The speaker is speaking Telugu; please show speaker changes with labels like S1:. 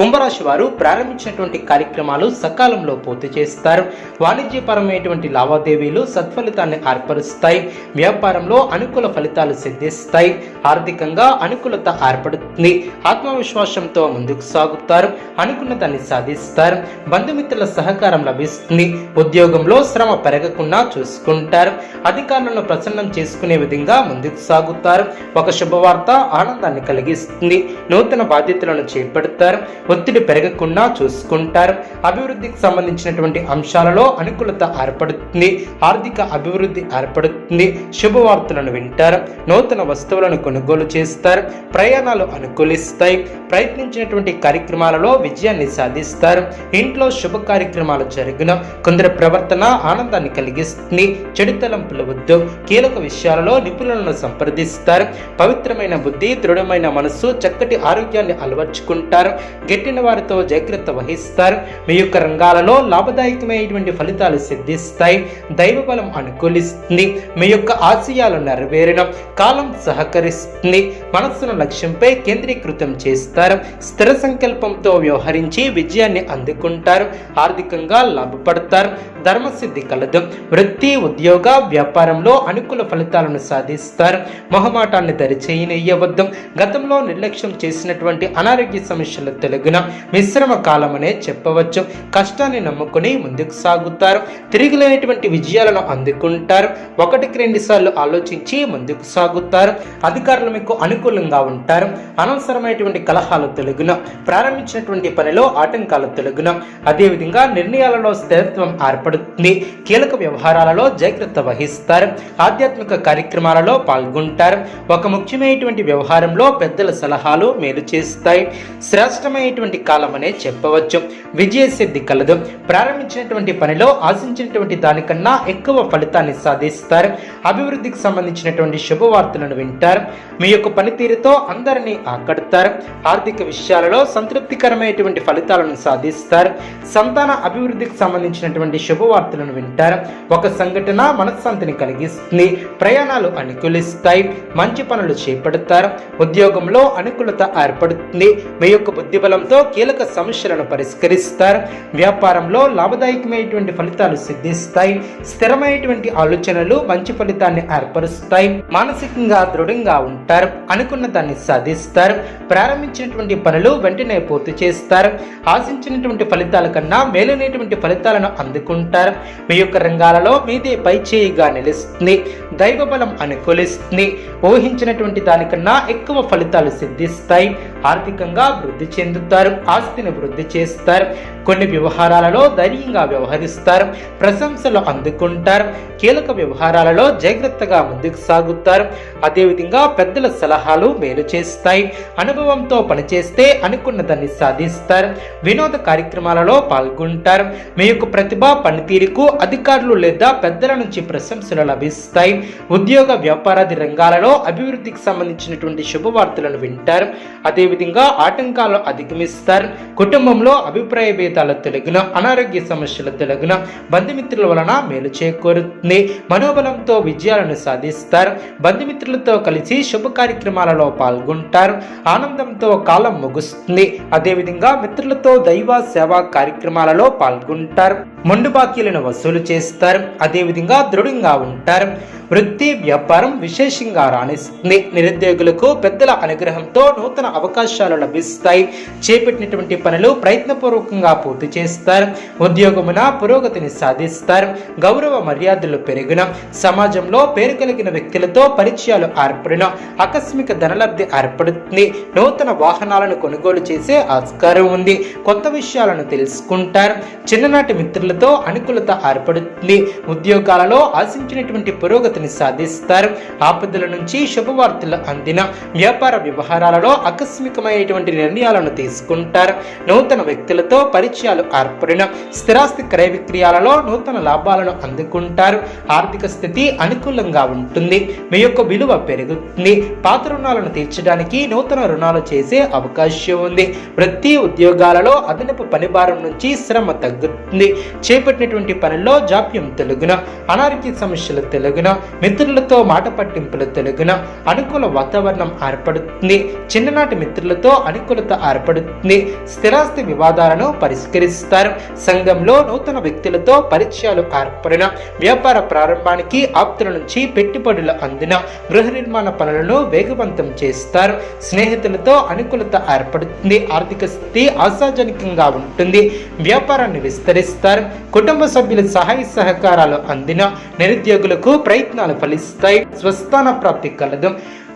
S1: కుంభరాశి వారు ప్రారంభించినటువంటి కార్యక్రమాలు సకాలంలో పూర్తి చేస్తారు. వాణిజ్యపరమైనటువంటి లావాదేవీలు సత్ఫలితాన్ని ఏర్పరుస్తాయి. వ్యాపారంలో అనుకూల ఫలితాలు సిద్ధిస్తాయి. ఆర్థికంగా అనుకూలత ఏర్పడుతుంది. ఆత్మవిశ్వాసంతో ముందుకు సాగుతారు. అనుకున్నదాన్ని సాధిస్తారు. బంధుమిత్రుల సహకారం లభిస్తుంది. ఉద్యోగంలో శ్రమ పెరగకుండా చూసుకుంటారు. అధికారులను ప్రసన్నం చేసుకునే విధంగా ముందుకు సాగుతారు. ఒక శుభవార్త ఆనందాన్ని కలిగిస్తుంది. నూతన బాధ్యతలను చేపడతారు. ఒత్తిడి పెరగకుండా చూసుకుంటారు. అభివృద్ధికి సంబంధించినటువంటి అంశాలలో అనుకూలత ఏర్పడుతుంది. ఆర్థిక అభివృద్ధి ఏర్పడుతుంది. శుభవార్తలను వింటారు. నూతన వస్తువులను కొనుగోలు చేస్తారు. ప్రయాణాలు అనుకూలిస్తాయి. ప్రయత్నించినటువంటి కార్యక్రమాలలో విజయాన్ని సాధిస్తారు. ఇంట్లో శుభ కార్యక్రమాలు జరిగిన. కొందరి ప్రవర్తన ఆనందాన్ని కలిగిస్తుంది. చెడు తలంపులు వద్దు. కీలక విషయాలలో నిపుణులను సంప్రదిస్తారు. పవిత్రమైన బుద్ధి దృఢమైన మనస్సు చక్కటి ఆరోగ్యాన్ని అలవర్చుకుంటారు. గెట్టిన వారితో జాగ్రత్త వహిస్తారు. మీ యొక్క రంగాలలో లాభదాయకమైనటువంటి ఫలితాలు సిద్ధిస్తాయి. దైవ బలం అనుకూలిస్తుంది. మీ యొక్క ఆశయాలు నెరవేరడం కాలం సహకరిస్తుంది. మనస్సును లక్ష్యంపై కేంద్రీకృతం చేస్తారు. స్థిర సంకల్పంతో వ్యవహరించి విజయాన్ని అందుకుంటారు. ఆర్థికంగా లాభపడతారు. ధర్మసిద్ధి కలదు. వృత్తి ఉద్యోగ వ్యాపారంలో అనుకూల ఫలితాలను సాధిస్తారు. మొహమాటాన్ని దరిచేయనియవద్దు గతంలో నిర్లక్ష్యం చేసినటువంటి అనారోగ్య సమస్యలు తెలుగు అడుగున మిశ్రమ కాలమనే చెప్పవచ్చు. కష్టాన్ని నమ్ముకుని ముందుకు సాగుతారు. తిరిగిలేనటువంటి విజయాలను అందుకుంటారు. ఒకటికి రెండు సార్లు ఆలోచించి ముందుకు సాగుతారు. అధికారులు మీకు అనుకూలంగా ఉంటారు. అనవసరమైనటువంటి కలహాలు తెలుగున ప్రారంభించినటువంటి పనిలో ఆటంకాలు తెలుగున అదేవిధంగా నిర్ణయాలలో స్థిరత్వం ఏర్పడుతుంది. కీలక వ్యవహారాలలో జాగ్రత్త వహిస్తారు. ఆధ్యాత్మిక కార్యక్రమాలలో పాల్గొంటారు. ఒక ముఖ్యమైనటువంటి వ్యవహారంలో పెద్దల సలహాలు మేలు చేస్తాయి. శ్రేష్టమైన శ్రేష్టమైనటువంటి కాలం అనే చెప్పవచ్చు. విజయ సిద్ధి కలదు. ప్రారంభించినటువంటి పనిలో ఆశించినటువంటి దానికన్నా ఎక్కువ ఫలితాన్ని సాధిస్తారు. అభివృద్ధికి సంబంధించినటువంటి శుభవార్తలను వింటారు. మీ యొక్క పనితీరుతో అందరినీ ఆకడతారు. ఆర్థిక విషయాలలో సంతృప్తికరమైనటువంటి ఫలితాలను సాధిస్తారు. సంతాన అభివృద్ధికి సంబంధించినటువంటి శుభవార్తలను వింటారు. ఒక సంఘటన మనశ్శాంతిని కలిగిస్తుంది. ప్రయాణాలు అనుకూలిస్తాయి. మంచి పనులు చేపడతారు. ఉద్యోగంలో అనుకూలత ఏర్పడుతుంది. మీ యొక్క బుద్ధిబలంతో కీలక సమస్యలను పరిష్కరిస్తారు. వ్యాపారంలో లాభదాయకమైనటువంటి ఫలితాలు సిద్ధిస్తాయి. స్థిరమైనటువంటి ఆలోచనలు మంచి ఫలితాన్ని ఏర్పరుస్తాయి. మానసికంగా దృఢంగా ఉంటారు. అనుకున్న దాన్ని సాధిస్తారు. ప్రారంభించినటువంటి పనులు వెంటనే పూర్తి చేస్తారు. ఆశించినటువంటి ఫలితాల కన్నా మేలైనటువంటి ఫలితాలను అందుకుంటారు. మీ యొక్క రంగాలలో మీదే పై చేయిగా నిలుస్తుంది. దైవ బలం అనుకూలిస్తుంది. ఊహించినటువంటి దానికన్నా ఎక్కువ ఫలితాలు సిద్ధిస్తాయి. ఆర్థికంగా వృద్ధి చెందుతారు ఆస్తిని వృద్ధి చేస్తారు కొన్ని వ్యవహారాలలో ధైర్యంగా వ్యవహరిస్తారు ప్రశంసలు అందుకుంటారు కీలక వ్యవహారాలలో జాగ్రత్తగా ముందుకు సాగుతారు. అదేవిధంగా పెద్దల సలహాలు మేలు చేస్తాయి. అనుభవంతో పనిచేస్తే అనుకున్న దాన్ని సాధిస్తారు. వినోద కార్యక్రమాలలో పాల్గొంటారు. మీ యొక్క ప్రతిభ పనితీరుకు అధికారులు లేదా పెద్దల నుంచి ప్రశంసలు లభిస్తాయి. ఉద్యోగ వ్యాపారాది రంగాలలో అభివృద్ధికి సంబంధించినటువంటి శుభవార్తలను వింటారు. అదే అదేవిధంగా ఆటంకాలు అధిగమిస్తారు. కుటుంబంలో అభిప్రాయ భేదాలు తెలుగున అనారోగ్య సమస్యలు తెలుగున బంధుమిత్రుల వలన మేలు చేకూరుతుంది. మనోబలంతో విజయాలను సాధిస్తారు. బంధుమిత్రులతో కలిసి శుభ కార్యక్రమాలలో పాల్గొంటారు. ఆనందంతో కాలం ముగుస్తుంది. అదేవిధంగా మిత్రులతో దైవ సేవా కార్యక్రమాలలో పాల్గొంటారు. మొండు బాకీలను వసూలు చేస్తారు. అదేవిధంగా దృఢంగా ఉంటారు. వృత్తి వ్యాపారం విశేషంగా రాణిస్తుంది. నిరుద్యోగులకు పెద్దల అనుగ్రహంతో నూతన అవకాశం అవకాశాలు లభిస్తాయి. చేపట్టినటువంటి పనులు ప్రయత్నపూర్వకంగా పూర్తి చేస్తారు. ఉద్యోగమున పురోగతిని సాధిస్తారు. గౌరవ మర్యాదలు పెరిగిన. సమాజంలో పేరు కలిగిన వ్యక్తులతో పరిచయాలు ఏర్పడిన. ఆకస్మిక ధనలబ్ధి ఏర్పడుతుంది. నూతన వాహనాలను కొనుగోలు చేసే ఆస్కారం ఉంది. కొత్త విషయాలను తెలుసుకుంటారు. చిన్ననాటి మిత్రులతో అనుకూలత ఏర్పడుతుంది. ఉద్యోగాలలో ఆశించినటువంటి పురోగతిని సాధిస్తారు. ఆపదల నుంచి శుభవార్తలు అందిన వ్యాపార వ్యవహారాలలో ఆకస్మిక ఆకస్మికమైనటువంటి నిర్ణయాలను తీసుకుంటారు. నూతన వ్యక్తులతో పరిచయాలు ఏర్పడిన స్థిరాస్తి క్రయ విక్రయాలలో నూతన లాభాలను అందుకుంటారు. ఆర్థిక స్థితి అనుకూలంగా ఉంటుంది. మీ యొక్క విలువ పెరుగుతుంది. పాత రుణాలను తీర్చడానికి నూతన రుణాలు చేసే అవకాశం ఉంది. వృత్తి ఉద్యోగాలలో అదనపు పనిభారం నుంచి శ్రమ తగ్గుతుంది. చేపట్టినటువంటి పనుల్లో జాప్యం తొలగున అనారోగ్య సమస్యలు తొలగున మిత్రులతో మాట పట్టింపులు తొలగున అనుకూల వాతావరణం ఏర్పడుతుంది. చిన్ననాటి మిత్రులతో అనుకూలత ఏర్పడుతుంది. స్థిరాస్తి వివాదాలను పరిష్కరిస్తారు. సంఘంలో నూతన వ్యక్తులతో పరిచయాలు ఏర్పడిన వ్యాపార ప్రారంభానికి ఆప్తుల నుంచి పెట్టుబడులు అందిన గృహ నిర్మాణ పనులను వేగవంతం చేస్తారు. స్నేహితులతో అనుకూలత ఏర్పడుతుంది. ఆర్థిక స్థితి ఆశాజనకంగా ఉంటుంది. వ్యాపారాన్ని విస్తరిస్తారు. కుటుంబ సభ్యుల సహాయ సహకారాలు అందిన నిరుద్యోగులకు ప్రయత్నాలు ఫలిస్తాయి. స్వస్థాన ప్రాప్తి కలదు.